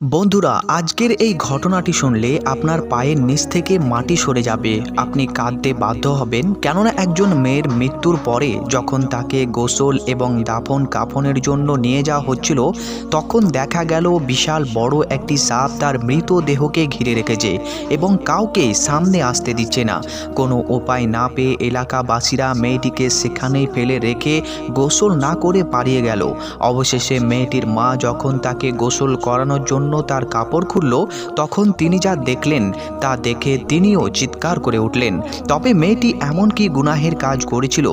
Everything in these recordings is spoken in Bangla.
বন্ধুরা, আজকের এই ঘটনাটি শুনলে আপনার পায়ের নিচ থেকে মাটি সরে যাবে। আপনি কাঁদতে বাধ্য হবেন, কেননা একজন মেয়ের মৃত্যুর পরে যখন তাকে গোসল এবং দাফন কাফনের জন্য নিয়ে যাওয়া হচ্ছিল, তখন দেখা গেল বিশাল বড় একটি সাপ তার মৃতদেহকে ঘিরে রেখেছে এবং কাউকে সামনে আসতে দিচ্ছে না। কোনো উপায় না পেয়ে এলাকাবাসীরা মেয়েটিকে সেখানেই ফেলে রেখে গোসল না করে পালিয়ে গেল। অবশেষে মেয়েটির মা যখন তাকে গোসল করানোর জন্য তার কাপড় খুলল, তখন তিনি যা দেখলেন তা দেখে তিনিও চিৎকার করে উঠলেন। তবে মেয়েটি এমন কি গুনাহের কাজ করেছিল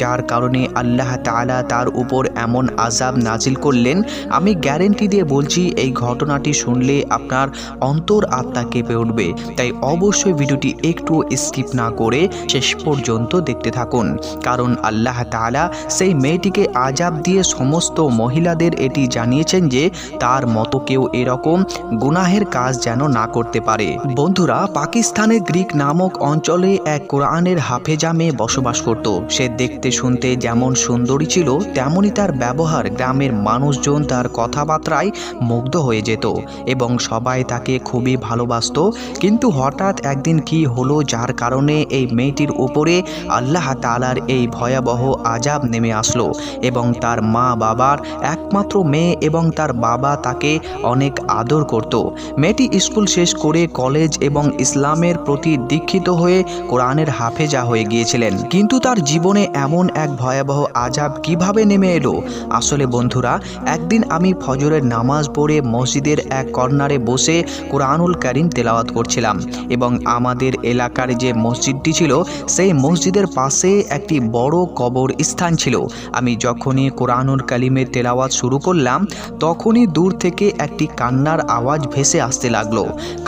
যার কারণে আল্লাহ তাআলা তার উপর এমন আজাব নাজিল করলেন? আমি গ্যারেন্টি দিয়ে বলছি, এই ঘটনাটি শুনলে আপনার অন্তর আত্মা কেঁপে উঠবে। তাই অবশ্যই ভিডিওটি একটু স্কিপ না করে শেষ পর্যন্ত দেখতে থাকুন, কারণ আল্লাহ তাআলা সেই মেয়েটিকে আজাব দিয়ে সমস্ত মহিলাদের এটি জানিয়েছেন যে তার মতো কেউ এরকম গুনাহের কাজ যেন না করতে পারে। বন্ধুরা, পাকিস্তানের গ্রিক নামক অঞ্চলে এক কোরআনের হাফেজা মেয়ে বসবাস করত। সে দেখতে শুনতে যেমন সুন্দরী ছিল তেমনই তার ব্যবহার গ্রামের মানুষজন তার কথাবার্তায় মুগ্ধ হয়ে যেত এবং সবাই তাকে খুবই ভালোবাসতো। কিন্তু হঠাৎ একদিন কি হলো যার কারণে এই মেয়েটির উপরে আল্লাহ তালার এই ভয়াবহ আজাব নেমে আসলো এবং তার মা বাবার একমাত্র মেয়ে এবং তার বাবা তাকে অনেক আদর করত। মেয়েটি স্কুল শেষ করে কলেজ এবং ইসলামের প্রতি দীক্ষিত হয়ে কোরআনের হাফেজা হয়ে গিয়েছিলেন। কিন্তু তার জীবনে এমন এক ভয়াবহ আজাব কীভাবে নেমে এলো? আসলে বন্ধুরা, একদিন আমি ফজরের নামাজ পড়ে মসজিদের এক কর্নারে বসে কোরআনুল করিম তেলাওয়াত করছিলাম এবং আমাদের এলাকার যে মসজিদটি ছিল, সেই মসজিদের পাশে একটি বড় কবর স্থান ছিল। আমি যখনই কোরআনুল কালিমের তেলাওয়াত শুরু করলাম, তখনই দূর থেকে একটি কান্নার আওয়াজ ভেসে আসতে লাগল।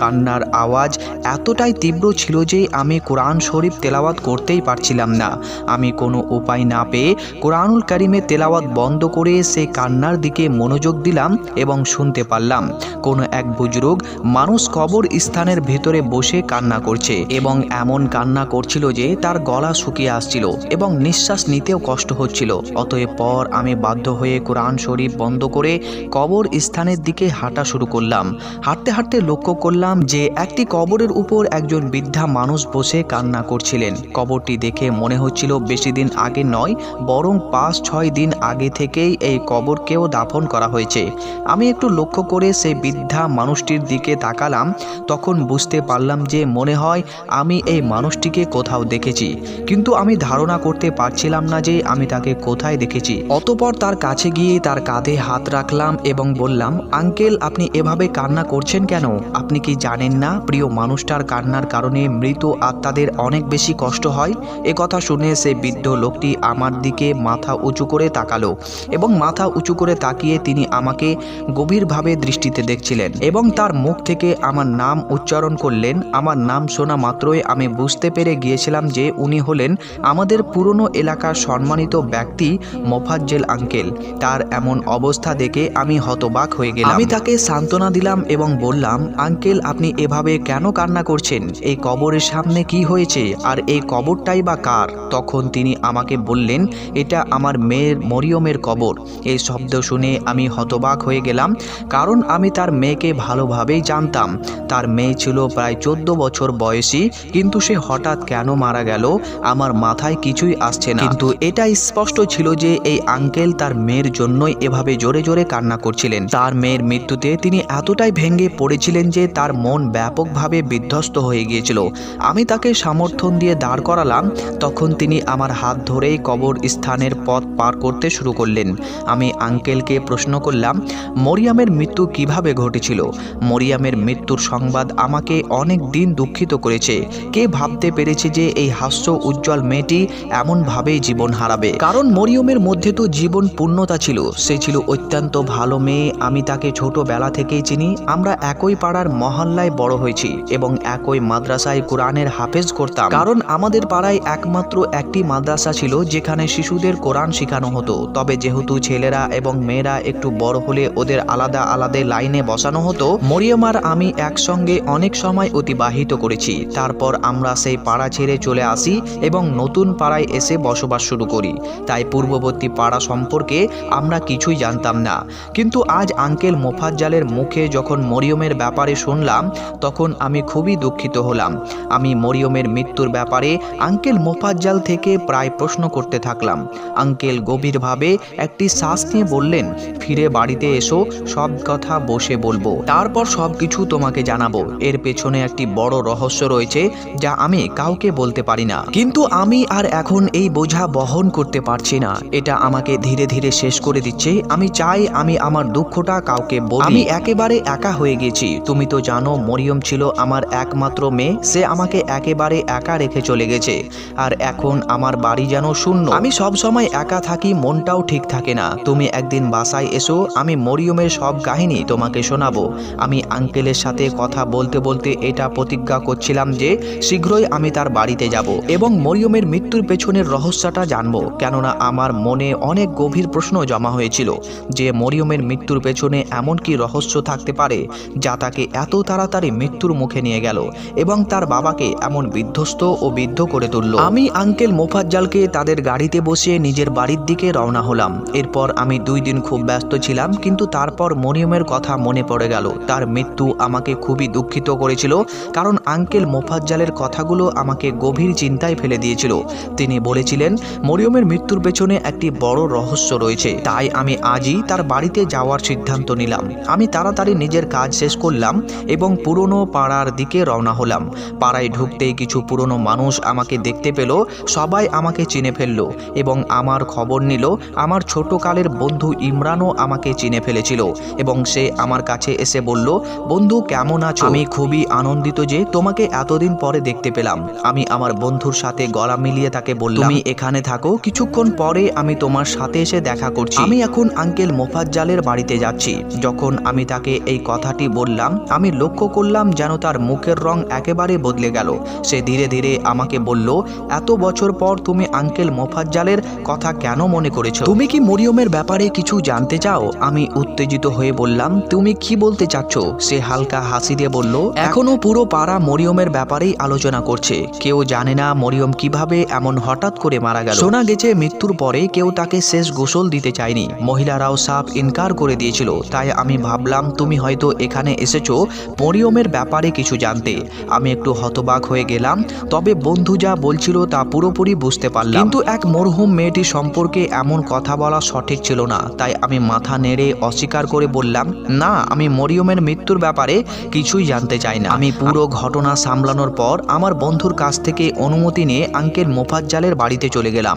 কান্নার আওয়াজ এতটাই তীব্র ছিল যে আমি কোরআন শরীফ তেলাওয়াত করতেই পারছিলাম না। আমি কোনো উপায় না পেয়ে কোরআনুল কারিমের তেলাওয়াত বন্ধ করে সে কান্নার দিকে মনোযোগ দিলাম এবং শুনতে পারলাম। কোনো এক বুজরুগ মানুষ কবর স্থানের ভেতরে বসে কান্না করছে এবং এমন কান্না করছিল যে তার গলা শুকিয়ে আসছিল এবং নিঃশ্বাস নিতেও কষ্ট হচ্ছিল। অতএব পর আমি বাধ্য হয়ে কোরআন শরীফ বন্ধ করে কবর স্থানের দিকে হাঁটা শুরু করলাম। হাঁটতে হাঁটতে লক্ষ্য করলাম যে একটি কবরের উপর একজন বৃদ্ধা মানুষ বসে কান্না করছিলেন। কবরটি দেখে মনে হচ্ছিল বেশি দিন আগে নয়, বরং পাঁচ, ছয় দিন আগে থেকেই এই কবরকেও দাফন করা হয়েছে। আমি একটু লক্ষ্য করে সেই বৃদ্ধা মানুষটির দিকে তাকালাম, তখন বুঝতে পারলাম যে মনে হয় আমি এই মানুষটিকে কোথাও দেখেছি। কিন্তু আমি ধারণা করতে পারছিলাম না যে আমি তাকে কোথায় দেখেছি। অতপর তার কাছে গিয়ে তার কাঁধে হাত রাখলাম এবং বললাম, আঙ্কেল, আপনি এভাবে কান্না করছেন কেন? আপনি কি জানেন না প্রিয় মানুষটার কান্নার কারণে মৃত আত্মাদের অনেক বেশি কষ্ট হয়? এ কথা শুনে সে বৃদ্ধ লোকটি আমার দিকে মাথা উঁচু করে তাকালো এবং মাথা উঁচু করে তাকিয়ে তিনি আমাকে গভীরভাবে দৃষ্টিতে দেখছিলেন এবং তার মুখ থেকে আমার নাম উচ্চারণ করলেন। আমার নাম শোনা মাত্রই আমি বুঝতে পেরে গিয়েছিলাম যে উনি হলেন আমাদের পুরনো এলাকার সম্মানিত ব্যক্তি মোফাজ্জেল আঙ্কেল। তার এমন অবস্থা দেখে আমি হতবাক হয়ে গেলাম। আমি তাকে সান্ত্বনা দিলাম এবং বললাম, আঙ্কেল, আপনি এভাবে কেন কান্না করছেন? এই কবরের সামনে কি হয়েছে? আর এই কবরটাই বা কার? তখন তিনি আমাকে বললেন, এটা আমার মেয়ের, মরিয়মের কবর। এই শব্দ শুনে আমি হতবাক হয়ে গেলাম, কারণ আমি তার মেয়েকে ভালোভাবেই জানতাম। তার মেয়ে ছিল প্রায় চোদ্দ বছর বয়সী, কিন্তু সে হঠাৎ কেন মারা গেল, আমার মাথায় কিছুই আসছে না। কিন্তু এটা স্পষ্ট ছিল যে, এই আঙ্কেল তার মেয়ের জন্যই এভাবে জোরে জোরে কান্না করছিলেন। তার মেয়ের মৃত্যুতে তিনি এতটাই ভেঙে পড়েছিলেন যে তার মন ব্যাপকভাবে বিধ্বস্ত হয়ে গিয়েছিল। আমি তাকে সমর্থন দিয়ে দাঁড় করালাম, তখন তিনি আমার হাত ধরেই কবর স্থানের পথ পার করতে শুরু করলেন। আমি আঙ্কেলকে প্রশ্ন করলাম, মরিয়ামের মৃত্যু কীভাবে ঘটেছিল? মরিয়ামের মৃত্যুর সংবাদ আমাকে অনেক দিন দুঃখিত করেছে। কে ভাবতে পেরেছে যে এই হাস্য উজ্জ্বল মেয়েটি এমনভাবেই জীবন হারাবে? কারণ মরিয়মের মধ্যে তো জীবন পূর্ণতা ছিল। সে ছিল অত্যন্ত ভালো মেয়ে। আমি তাকে ছোটবেলা থেকেই চিনি আমরা একই পাড়ার মহল্লায় বড় হয়েছি এবং একই মাদ্রাসায় কোরআনের হাফেজ করতাম। কারণ আমাদের পাড়ায় একমাত্র একটি মাদ্রাসা ছিল যেখানে শিশুদের কোরআন শেখানো হতো। তবে যেহেতু ছেলেরা এবং মেয়েরা একটু বড় হলে ওদের আলাদা আলাদা লাইনে বসানো হতো, মরিয়ম আর আমি একসঙ্গে অনেক সময় অতিবাহিত করেছি। তারপর আমরা সেই পাড়া ছেড়ে চলে আসি এবং নতুন পাড়ায় এসে বসবাস শুরু করি। তাই পূর্ববর্তী পাড়া সম্পর্কে আমরা কিছুই জানতাম না। কিন্তু আজ আঙ্কেল মোফাজ্জালের মোফাজ্জালের মুখে যখন মরিয়মের ব্যাপারে শুনলাম, তখন আমি খুবই দুঃখিত হলাম। আমি মরিয়মের মৃত্যুর ব্যাপারে আঙ্কেল মোফাজ্জাল থেকে প্রায় প্রশ্ন করতে থাকলাম। আঙ্কেল গভীরভাবে একটি শ্বাস নিয়ে বললেন, ফিরে বাড়িতে এসো, সব কথা বসে বলব। তারপর সব কিছু তোমাকে জানাব। এর পেছনে একটি বড় রহস্য রয়েছে, যা আমি কাউকে বলতে পারি না। কিন্তু আমি আর এখন এই বোঝা বহন করতে পারছি না। এটা আমাকে ধীরে ধীরে শেষ করে দিচ্ছে। আমি চাই আমি আমার দুঃখটা কাউকে বলি। আমি একেবারে একা হয়ে গেছি। তুমি তো জানো, মরিয়ম ছিল আমার একমাত্র মেয়ে। সে আমাকে একেবারে একা রেখে চলে গেছে। আর এখন আমার বাড়ি যেন শূন্য। আমি সব সময় একা থাকি, মনটাও ঠিক থাকে না। তুমি একদিন বাসায় এসো, আমি মরিয়মের সব কাহিনী তোমাকে শোনাবো। আমি আঙ্কেলের সাথে কথা বলতে বলতে এটা প্রতিজ্ঞা করছিলাম যে, শীঘ্রই আমি তার বাড়িতে যাব এবং মরিয়মের মৃত্যুর পেছনের রহস্যটা জানব। কেননা আমার মনে অনেক গভীর প্রশ্ন জমা হয়েছিল যে, মরিয়মের মৃত্যুর পেছনে এমন কি রহস্য থাকতে পারে, যা তাকে এত তাড়াতাড়ি মৃত্যুর মুখে নিয়ে গেল এবং তার বাবাকে এমন বিধ্বস্ত ও বিদ্ধ করে তুলল। আমি আঙ্কেল মোফাজ্জালকে তাদের গাড়িতে বসিয়ে নিজের বাড়ির দিকে রওনা হলাম। এরপর আমি দুই দিন খুব ব্যস্ত ছিলাম, কিন্তু তারপর মরিয়মের কথা মনে পড়ে গেল। তার মৃত্যু আমাকে খুবই দুঃখিত করেছিল, কারণ আঙ্কেল মোফাজ্জালের কথাগুলো আমাকে গভীর চিন্তায় ফেলে দিয়েছিল। তিনি বলেছিলেন, মরিয়মের মৃত্যুর পেছনে একটি বড় রহস্য রয়েছে। তাই আমি আজই তার বাড়িতে যাওয়ার সিদ্ধান্ত নিলাম। আমি তাড়াতাড়ি নিজের কাজ শেষ করলাম এবং পুরনো পাড়ার দিকে রওনা হলাম। পাড়ায় ঢুকতেই কিছু পুরনো মানুষ আমাকে দেখতে পেল, সবাই আমাকে চিনে ফেলল এবং আমার খবর নিল, আমার ছোটকালের বন্ধু ইমরানও আমাকে চিনে ফেলেছিল এবং সে আমার কাছে এসে বলল, বন্ধু, কেমন আছো? আমি খুবই আনন্দিত যে তোমাকে এতদিন পরে দেখতে পেলাম। আমি আমার বন্ধুর সাথে গলা মিলিয়ে তাকে বললাম, তুমি এখানে থাকো, কিছুক্ষণ পরে আমি তোমার সাথে এসে দেখা করছি। আমি এখন আঙ্কেল মোফাজ্জালের বাড়িতে যাচ্ছি। যখন আমি তাকে এই কথাটি বললাম, আমি লক্ষ্য করলাম যেন তার মুখের রং একেবারে বদলে গেল। সে ধীরে ধীরে আমাকে বলল, এত বছর পর তুমি আঙ্কেল মোফাজ্জালের কথা কেন মনে করেছ? তুমি কি মরিয়মের ব্যাপারে কিছু জানতে চাও? আমি উত্তেজিত হয়ে বললাম, তুমি কি বলতে চাচ্ছ? সে হালকা হাসি দিয়ে বলল, এখনও পুরো পাড়া মরিয়মের ব্যাপারেই আলোচনা করছে। কেউ জানে না মরিয়ম কীভাবে এমন হঠাৎ করে মারা গেল। শোনা গেছে মৃত্যুর পরে কেউ তাকে শেষ গোসল দিতে চায়নি। মহিলারাও সাফ ইনকার করে দিয়েছিল, তাই আমি ভাবলাম তুমি হয়তো এখানে এসেছ মরিয়মের ব্যাপারে কিছু জানতে। আমি একটু হতবাক হয়ে গেলাম, তবে বন্ধু যা বলছিল তা পুরোপুরি বুঝতে পারলাম। কিন্তু এক মরহুম মেয়েটি সম্পর্কে এমন কথা বলা সঠিক ছিল না, তাই আমি মাথা নেড়ে অস্বীকার করে বললাম, না, আমি মরিয়মের মৃত্যুর ব্যাপারে কিছুই জানতে চাই না। আমি পুরো ঘটনা সামলানোর পর আমার বন্ধুর কাছ থেকে অনুমতি নিয়ে আঙ্কেল মোফাজ্জালের বাড়িতে চলে গেলাম।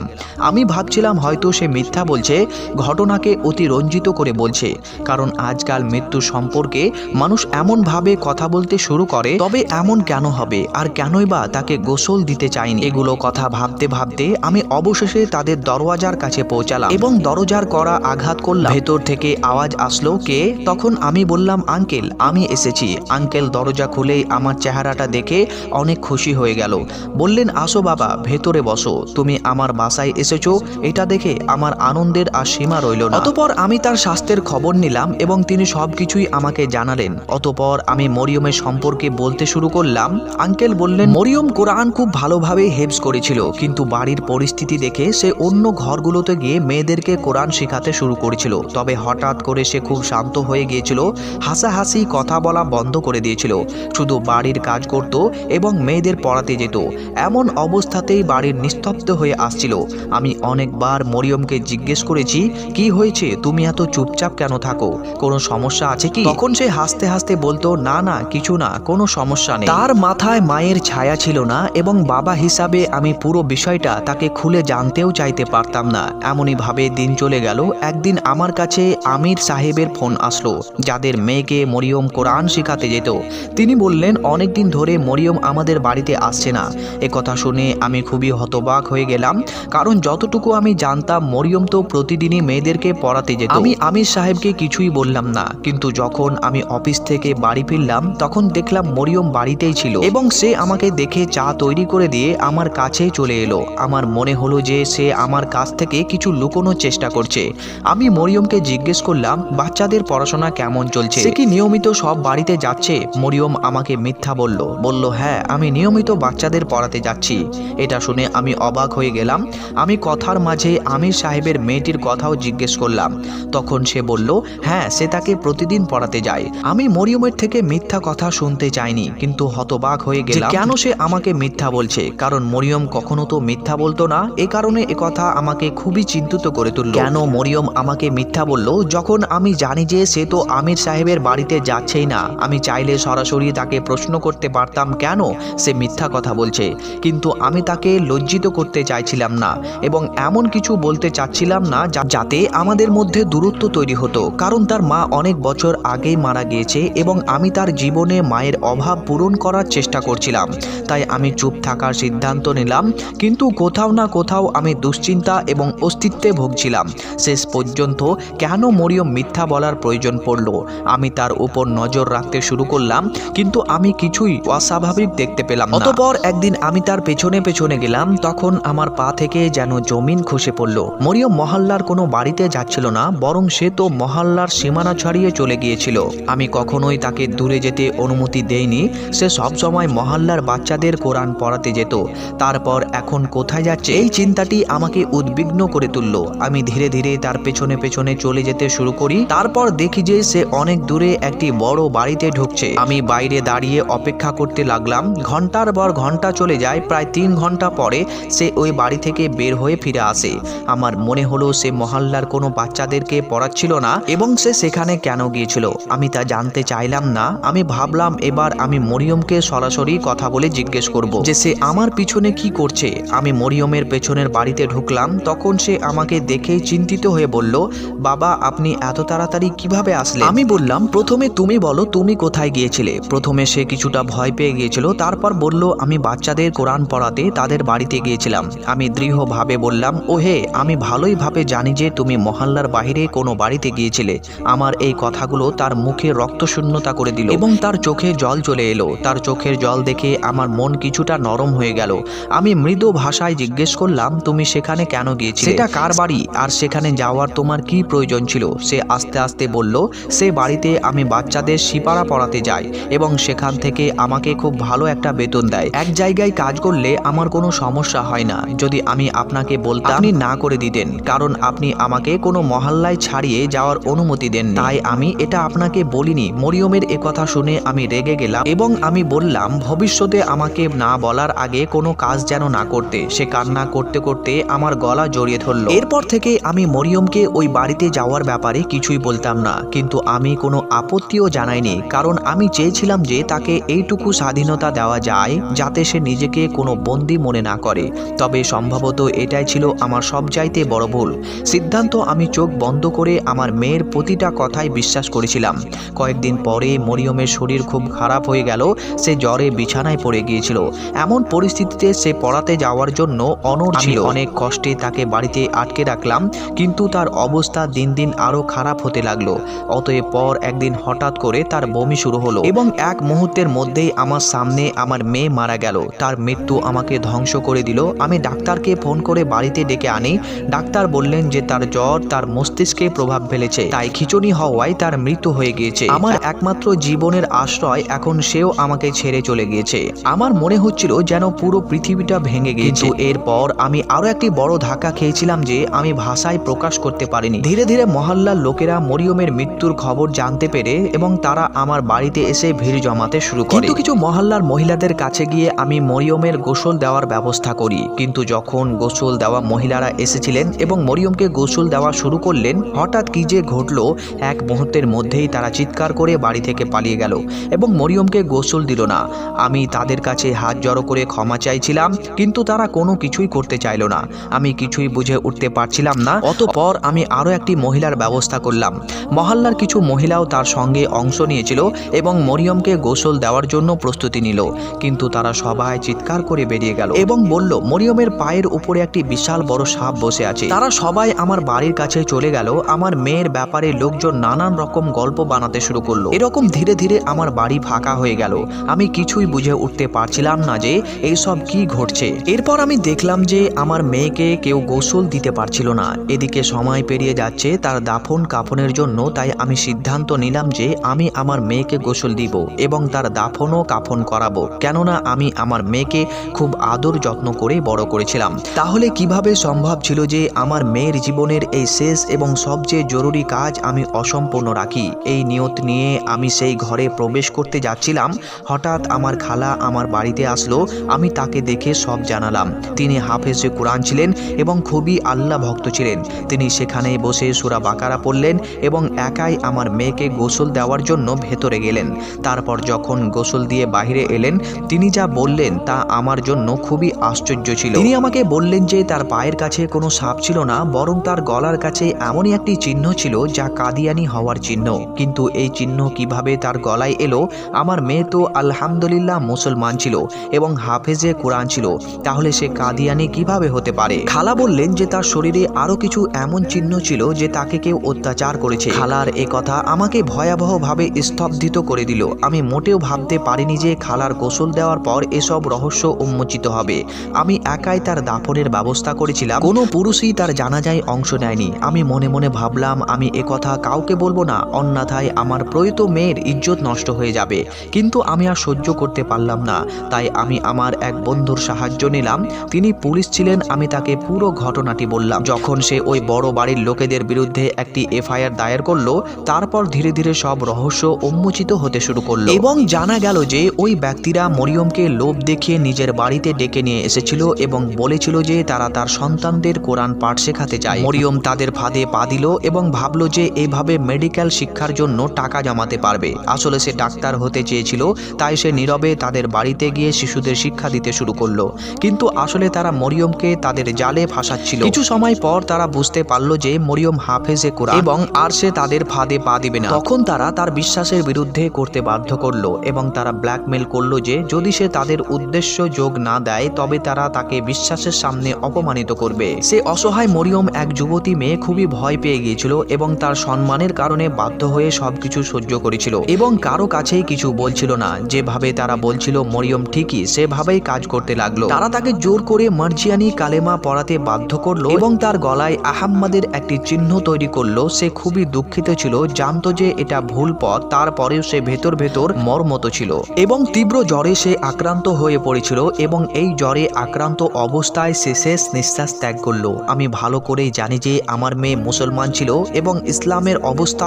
আমি ভাবছিলাম হয়তো সে মিথ্যা বলছে, ঘটনাকে অতি রঞ্জিত করে বলছে, কারণ আজকাল মৃত্যু সম্পর্কে মানুষ এমনভাবে কথা বলতে শুরু করে, তবে এমন কেন হবে আর কেনই বা তাকে গোসল দিতে চাইনি এগুলো কথা ভাবতে ভাবতে আমি অবশেষে তাদের দরওয়াজার কাছে পৌঁছালাম এবং দরজার করা আঘাত করলাম। ভেতর থেকে আওয়াজ আসলো, কে? তখন আমি বললাম, আঙ্কেল, আমি এসেছি। আঙ্কেল দরজা খুলেই আমার চেহারাটা দেখে অনেক খুশি হয়ে গেল। বললেন, আসো বাবা, ভেতরে বসো। তুমি আমার বাসায় এসেছ। এটা দেখে আমার আনন্দের আর সীমা রইল না। অতপর আমি তার স্বাস্থ্যের খবর নিলাম এবং তিনি সব কিছুই আমাকে জানালেন। অতপর আমি মরিয়মের সম্পর্কে বলতে শুরু করলাম। আঙ্কেল বললেন, মরিয়ম কোরআন খুব ভালোভাবে হেফজ করেছিল, কিন্তু বাড়ির পরিস্থিতি দেখে সে অন্য ঘরগুলোতে গিয়ে মেয়েদেরকে কোরআন শেখাতে শুরু করেছিল। তবে হঠাৎ করে সে খুব শান্ত হয়ে গিয়েছিল, হাসাহাসি কথা বলা বন্ধ করে দিয়েছিল। শুধু বাড়ির কাজ করত এবং মেয়েদের পড়াতে যেত। এমন অবস্থাতেই বাড়ির নিস্তব্ধ হয়ে আসছিল। আমি অনেকবার মরিয়মকে জিজ্ঞেস করেছি, কি হয়েছে? তুমি এত চুপচাপ কেন থাকো? কোনো সমস্যা আছে কি? তখন সে হাসতে হাসতে বলতো না না কিছু না কোনো সমস্যা নেই। তার মাথায় মায়ের ছায়া ছিল না এবং বাবা হিসাবে আমি পুরো বিষয়টা তাকে খুলে জানতেও চাইতে পারতাম না। এমনই ভাবে দিন চলে গেল। একদিন আমার কাছে আমির সাহেবের ফোন আসলো যাদের মেয়েকে মরিয়ম কোরআন শেখাতে যেত। তিনি বললেন অনেকদিন ধরে মরিয়ম আমাদের বাড়িতে আসছে না। এ কথা শুনে আমি খুবই হতবাক হয়ে গেলাম কারণ যতটুকু আমি জানতাম মরিয়ম তো প্রতিদিনই মেয়েদেরকে পড়াতে যেত। আমি আমির সাহেবকে কিছুই বললাম না। কিন্তু যখন আমি অফিস থেকে বাড়ি ফিরলাম, তখন দেখলাম মরিয়ম বাড়িতেই ছিল এবং সে আমাকে দেখে চা তৈরি করে দিয়ে আমার কাছেই চলে এলো। আমার মনে হলো যে সে আমার কাছ থেকে কিছু লুকোনোর চেষ্টা করছে। আমি মরিয়মকে জিজ্ঞেস করলাম, বাচ্চাদের পড়াশোনা কেমন চলছে? সে কি নিয়মিত সব বাড়িতে যাচ্ছে? মরিয়ম আমাকে মিথ্যা বলল। বলল হ্যাঁ আমি নিয়মিত বাচ্চাদের পড়াতে যাচ্ছি। এটা শুনে আমি অবাক হয়ে গেলাম। আমি কথার মাঝে আমির সাহেবের মেয়েটির কথাও জিজ্ঞেস করলাম। তখন সে বলল হ্যাঁ সে তাকে প্রতিদিন পড়াতে যায়। আমি মরিয়মের থেকে মিথ্যা কথা শুনতে চাইনি কিন্তু হতবাক হয়ে গেলাম। কেন সে আমাকে মিথ্যা বলছে? কারণ মরিয়ম কখনো তো মিথ্যা বলতো না। এ কারণে এ কথা আমাকে খুবই চিন্তিত করে তুলল। কেন মরিয়ম আমাকে মিথ্যা বলল? যখন আমি জানি যে সে তো আমির সাহেবের বাড়িতে যাচ্ছেই না আমি চাইলে সরাসরি তাকে প্রশ্ন করতে পারতাম কেন সে মিথ্যা কথা বলছে। কিন্তু আমি তাকে লজ্জিত করতে চাইছিলাম না এবং এমন কিছু বলতে চাচ্ছিলাম না যাতে আমাদের মধ্যে দূরত্ব তৈরি হতো। কারণ তার মা অনেক বছর আগেই মারা গিয়েছে এবং আমি তার জীবনে মায়ের অভাব পূরণ করার চেষ্টা করছিলাম। তাই আমি চুপ থাকার সিদ্ধান্ত নিলাম, কিন্তু কোথাও না কোথাও আমি দুশ্চিন্তা এবং অস্তিত্বে ভুগছিলাম। শেষ পর্যন্ত কেন মরিয়ম মিথ্যা বলার প্রয়োজন পড়ল? আমি তার উপর নজর রাখতে শুরু করলাম, কিন্তু আমি কিছুই অস্বাভাবিক দেখতে পেলাম অতপর একদিন আমি তার পেছনে পেছনে গেলাম, তখন আমার পা থেকে যেন জমিন খসে পড়ল। মরিয়ম মহল্লার কোনো বাড়িতে যাচ্ছিল না, বরং সে তো মহল্লার সীমানা ছাড়িয়ে চলে গিয়েছিল। আমি কখনোই তাকে দূরে যেতে অনুমতি দেইনি। সে সব সময় মহল্লার বাচ্চাদের কোরআন পড়াতে যেত। তারপর এখন কোথায় যাচ্ছে এই চিন্তাটি আমাকে উদ্বিগ্ন করে তুলল। আমি ধীরে ধীরে তার পেছনে পেছনে চলে যেতে শুরু করি। তারপর দেখি যে সে অনেক দূরে একটি বড় বাড়িতে ঢুকছে। আমি বাইরে দাঁড়িয়ে অপেক্ষা করতে লাগলাম। ঘণ্টার পর ঘণ্টা চলে যায়। প্রায় তিন ঘণ্টা পরে সে ওই বাড়ি থেকে বের হয়ে ফিরে আসে। আমার মনে হলো সে মহল্লার কোনো বাচ্চাদেরকে পড়াচ্ছিল না এবং সে সেখানে কেন গিয়েছিল। আমি তা জানতে চাইলাম না। আমি ভাবলাম এবার আমি মরিয়মকে সরাসরি কথা বলে জিজ্ঞেস করব যে সে আমার পিছনে কি করছে। আমি মরিয়মের পেছনের বাড়িতে ঢুকলাম। তখন সে আমাকে দেখেই চিন্তিত হয়ে বলল, বাবা, আপনি এত তাড়াতাড়ি কীভাবে আসলে আমি বললাম, প্রথমে তুমি বলো, তুমি কোথায় গিয়েছিলে? প্রথমে সে কিছুটা ভয় পেয়ে গিয়েছিল। তারপর বলল, আমি বাচ্চাদের কোরআন পড়াতে তাদের বাড়িতে গিয়েছিলাম। আমি দৃঢ়ভাবে বললাম ও হে আমি ভালোইভাবে জানি যে তুমি মহল্লার বাইরে কোনো বাড়িতে গিয়েছিলে। আমার এই কথাগুলো তার মুখে রক্তশূন্যতা করে দিল। এবং তার চোখে জল চলে এলো। তার চোখের জল দেখে আমার মন কিছুটা নরম হয়ে গেল। আমি মৃদু ভাষায় জিজ্ঞেস করলাম, তুমি সেখানে কেন গিয়েছিলে? সেটা কার বাড়ি? আর সেখানে যাওয়ার তোমার কি প্রয়োজন ছিল? সে আস্তে আস্তে বলল, সে বাড়িতে আমি বাচ্চাদের সিপারা পড়াতে যাই এবং সেখান থেকে আমাকে খুব ভালো একটা বেতন দেয়। এক জায়গায় কাজ করলে আমার কোনো সমস্যা হয় না। যদি আমি আপনাকে বলতাম না করে দিতেন, কারণ আপনি আমাকে কোনো মহল্লায় ছাড়িয়ে যাওয়ার অনুমতি দেন তাই আমি এটা আপনাকে বলিনি। মরিয়মের কথা শুনে আমি রেগে গেলাম এবং আমি বললাম, ভবিষ্যতে আমাকে না বলার আগে কোনো কাজ যেন না করতে। সে কান্না করতে করতে আমার গলা জড়িয়ে ধরল। এরপর থেকে আমি মরিয়মকে ওই বাড়িতে যাওয়ার ব্যাপারে কিছুই বলতাম না। কিন্তু আমি কোনো আপত্তিও জানাইনি, কারণ আমি চেয়েছিলাম যে তাকে এইটুকু স্বাধীনতা দেওয়া যায়, যাতে সে নিজেকে কোনো বন্দি মনে না করে। তবে সম্ভবত এটাই ছিল আমার সবচাইতে বড় ভুল। সিদ্ধান্ত আমি চোখ বন্ধ করে আমার মেয়ের প্রতিটা কথাই বিশ্বাস করেছিলাম। কয়েকদিন পরে মরিয়মের শরীর খুব খারাপ হয়ে গেল সে জ্বরে বিছানায় পড়ে গিয়েছিল। এমন পরিস্থিতিতে সে পড়াতে যাওয়ার জন্য অনড় ছিল। অনেক কষ্টে তাকে বাড়িতে আটকে রাখলাম কিন্তু তার অবস্থা দিন দিন আরও খারাপ হতে লাগল। অতএব পর একদিন হঠাৎ করে তার বমি শুরু হলো এবং এক মুহূর্তের মধ্যেই আমার সামনে আমার মেয়ে মারা গেল। তার মৃত্যু আমাকে ধ্বংস করে দিল। আমি ডাক্তারকে ফোন করে বাড়িতে ডেকে আনি। ডাক্তার বললেন যে তার জ্বর তার মস্তিষ্কে প্রভাব ফেলেছে তাই খিচুনি হওয়ায় তার মৃত্যু হয়ে গিয়েছে। আমার একমাত্র জীবনের আশ্রয় এখন সেও আমাকে ছেড়ে চলে গিয়েছে। আমার মনে হচ্ছিল যেন পুরো পৃথিবীটা ভেঙে গিয়েছে। এরপর আমি আরও একটি বড় ধাক্কা খেয়েছিলাম যে আমি ভাষায় প্রকাশ করতে পারিনি। ধীরে ধীরে মহল্লার লোকেরা মরিয়মের মৃত্যুর খবর জানতে পেরে এবং তারা আমার বাড়িতে এসে ভিড় জমাতে শুরু করে। কিন্তু কিছু মহল্লার মহিলাদের কাছে গিয়ে আমি মরিয়মের গোসল দেওয়ার ব্যবস্থা করি। কিন্তু যখন গোসল দেওয়া মহিলারা এসেছিলেন এবং মরিয়মকে গোসল দেওয়া শুরু করলেন, হঠাৎ কি যে ঘটলো, এক মুহূর্তের মধ্যেই তারা চিৎকার করে বাড়ি থেকে পালিয়ে গেল এবং মরিয়মকে গোসল দিল না। আমি তাদের কাছে হাত জড়ো করে ক্ষমা চাইছিলাম, কিন্তু তারা কোনো কিছুই করতে চাইলো না। আমি কিছুই বুঝে উঠতে পারছিলাম না। অতপর আমি আরও একটি মহিলার ব্যবস্থা করলাম। মহল্লার কিছু মহিলাও তার সঙ্গে অংশ নিয়েছিল এবং মরিয়মকে গোসল দেওয়ার জন্য প্রস্তুতি নিল। কিন্তু তারা সবাই চিৎকার করে বেরিয়ে গেল এবং বলল, মরিয়মের পায়ের উপরে একটি বিশাল বড় সাপ বসে আছে। তারা সবাই আমার বাড়ির কাছে চলে গেল। আমার মেয়ের ব্যাপারে লোকজন নানান রকম গল্প বানাতে শুরু করল। এরকম ধীরে ধীরে আমার বাড়ি ফাঁকা হয়ে গেল। আমি কিছুই বুঝে উঠতে পারছিলাম না যে এইসব কি ঘটছে। এরপর আমি দেখলাম যে আমার মেয়েকে কেউ গোসল দিতে পারছিল না। এদিকে সময় পেরিয়ে যাচ্ছে তার দাফন কাফনের জন্য, তাই আমি সিদ্ধান্ত নিলাম যে আমি আমার মেয়েকে গোসল দিব এবং তার দাফনও কাফন করাবো। কেননা আমি আমার মেয়েকে খুব আদর যত্ন করে বড় করেছিলাম। তাহলে কীভাবে সম্ভব ছিল যে আমার মেয়ের জীবনের এই শেষ এবং সবচেয়ে জরুরি কাজ আমি অসম্পূর্ণ জন্য রাখি। এই নিয়ত নিয়ে আমি সেই ঘরে প্রবেশ করতে যাচ্ছিলাম। হঠাৎ আমার খালা আমার বাড়িতে আসলো। আমি তাকে দেখে সব জানালাম। তিনি হাফেজে কোরআন ছিলেন এবং খুবই আল্লাহ ভক্ত ছিলেন। তিনি সেখানে বসে সুরা বাকারা পড়লেন এবং একাই আমার মেয়েকে গোসল দেওয়ার জন্য ভেতরে গেলেন। তারপর যখন গোসল দিয়ে বাইরে এলেন, তিনি যা বললেন তা আমার জন্য খুবই আশ্চর্য ছিল। তিনি আমাকে বললেন যে তার পায়ের কাছে কোনো সাপ ছিল না, বরং তার গলার কাছে এমনই একটি চিহ্ন ছিল যা কাদিয়ানি হওয়ার চিহ্ন। কিন্তু এই চিহ্ন কীভাবে তার গলায় এলো? আমার মেয়ে তো আলহামদুলিল্লাহ মুসলমান ছিল এবং হাফেজে কোরআন ছিল। তাহলে সে কাদিয়ানি কীভাবে হতে পারে? খালা বললেন যে তার শরীরে আরও কিছু এমন চিহ্ন ছিল যে তাকে কেউ অত্যাচার করেছে। খালার এ কথা আমাকে ভয়াবহভাবে স্তব্ধিত করে দিল। আমি মোটেও ভাবতে পারিনি যে খালার গোসল দেওয়ার পর এসব রহস্য উন্মোচিত হবে। আমি একাই তার দাফনের ব্যবস্থা করেছিলাম। কোনো পুরুষই তার জানাজায় অংশ নেয়নি। আমি মনে মনে ভাবলাম, আমি এ কথা কাউকে বলব না। অন্যথায় আমার প্রয়ত মেয়ের ইজ্জত নষ্ট হয়ে যাবে। কিন্তু আমি আর সহ্য করতে পারলাম না। তাই আমি আমার এক বন্ধুর সাহায্য নিলাম। তিনি পুলিশ ছিলেন, আমি তাকে পুরো ঘটনাটি বললাম। যখন সে ওই বড় বাড়ির লোকেদের বিরুদ্ধে একটি এফআইআর দায়ের করল, তারপর ধীরে ধীরে সব রহস্য উন্মোচিত হতে শুরু করল। এবং জানা গেল যে ওই ব্যক্তিরা মরিয়মকে লোভ দেখিয়ে নিজের বাড়িতে ডেকে নিয়ে এসেছিল এবং বলেছিল যে তারা তার সন্তানদের কোরআন পাঠ শেখাতে চায়। মরিয়ম তাদের ফাঁদে পা দিল এবং ভাবলো যে এভাবে মেডিকেল শিক্ষার জন্য টাকা জমাতে পারবে। আসলে সে ডাক্তার হতে চেয়েছিল, তাই সে নীরবে তাদের বাড়িতে গিয়ে শিশুদের শিক্ষা দিতে শুরু করল। কিন্তু আসলে তারা মরিয়মকে তাদের জালে ফাঁসাচ্ছিল। কিছু সময় পর তারা বুঝতে পারল যে মরিয়ম হাফেজে কোরআন এবং আর সে তাদের ফাঁদে পা দিবে না। তখন তারা তার বিশ্বাসের বিরুদ্ধে করতে বাধ্য করল এবং তারা ব্ল্যাকমেল করল যে যদি সে তাদের উদ্দেশ্য যোগ না দেয়, তবে তারা তাকে বিশ্বাসের সামনে অপমানিত করবে। সে অসহায় মরিয়ম এক যুবতী মেয়ে খুবই ভয় পেয়ে গিয়েছিল এবং তার সম্মানের কারণে বাধ্য হয়ে সবকিছু সহ্য করেছিল। এবং কারও কাছেই কিছু বলছিল না। যেভাবে তারা বলছিল, মরিয়ম ঠিকই, সেভাবেই কাজ করতে লাগল। তারা তাকে জোর করে মার্জিয়ানি কালেমা পড়াতে বাধ্য করল এবং তার গলায় আহাম্মাদের একটি চিহ্ন তৈরি করল। সে খুবই দুঃখিত ছিল, জানতো যে এটা ভুল পথ, তারপরেও সে ভেতর ভেতর মর্মত ছিল। এবং তীব্র জ্বরে সে আক্রান্ত হয়ে পড়েছিল এবং এই জ্বরে আক্রান্ত অবস্থায় সে শেষ নিঃশ্বাস ত্যাগ করল। আমি ভালো করেই জানি যে আমার মেয়ে মুসলমান ছিল এবং ইসলামের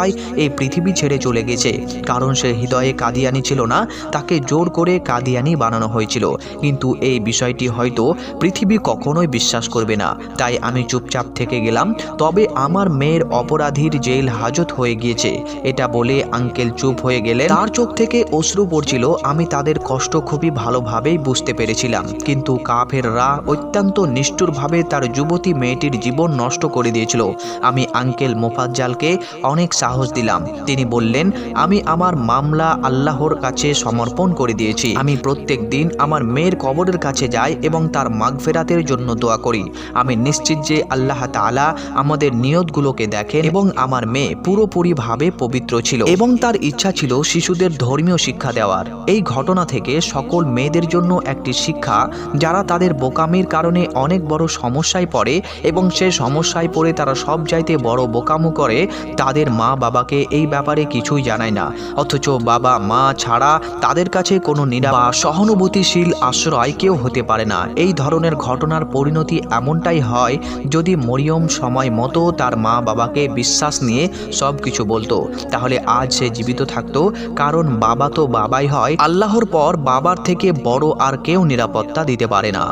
অবস্থায় এই পৃথিবী ছেড়ে চলে গেছে। কারণ সে হৃদয়ে কাদিয়ানি ছিল না, তাকে জোর করে কাদিয়ানি বানানো হয়েছিল। কিন্তু এই বিষয়টি হয়তো পৃথিবী কখনোই বিশ্বাস করবে না। তাই আমি চুপচাপ থেকে গেলাম, তবে আমার মেয়ের অপরাধীর জেল হাজত হয়ে গিয়েছে। এটা বলে আঙ্কেল চুপ হয়ে গেলে তার চোখ থেকে অশ্রু পড়ছিল, আমি তাদের কষ্ট খুবই ভালোভাবেই বুঝতে পেরেছিলাম। কিন্তু কাফেররা অত্যন্ত নিষ্ঠুরভাবে তার যুবতী মেয়েটির জীবন নষ্ট করে দিয়েছিল। আমি আঙ্কেল মোফাজ্জালকে অনেক সাহস দিলাম। তিনি বললেন, আমি আমার মামলা আল্লাহর কাছে সমর্পণ করে দিয়েছি। আমি প্রত্যেক দিন আমার মেয়ের কবরের কাছে যাই এবং তার মাগফেরাতের জন্য দোয়া করি। আমি নিশ্চিত যে আল্লাহ তাআলা আমাদের নিয়তগুলোকে দেখেন এবং আমার মেয়ে পুরোপুরিভাবে পবিত্র ছিল এবং তার ইচ্ছা ছিল শিশুদের ধর্মীয় শিক্ষা দেওয়ার। এই ঘটনা থেকে সকল মেয়েদের জন্য একটি শিক্ষা, যারা তাদের বোকামির কারণে অনেক বড় সমস্যায় পড়ে এবং সে সমস্যায় পড়ে তারা সব চাইতে বড় বোকামো করে তাদের মা বাবাকে এই ব্যাপারে কিছুই জানায় না। অথচ বাবা, মা ছাড়া তাদের কাছে কোনো নিরা বা সহানুভূতিশীল আশ্রয় কেউ হতে পারে না। এই ধরনের ঘটনার পরিণতি এমনটাই হয় যদি মরিয়ম সময় মতো তার মা বাবাকে বিশ্বাস নিয়ে সব কিছু বলতো। তাহলে আজ সে জীবিত থাকতো, কারণ বাবা তো বাবাই হয়। আল্লাহর পর বাবার থেকে বড় আর কেউ নিরাপত্তা দিতে পারে না।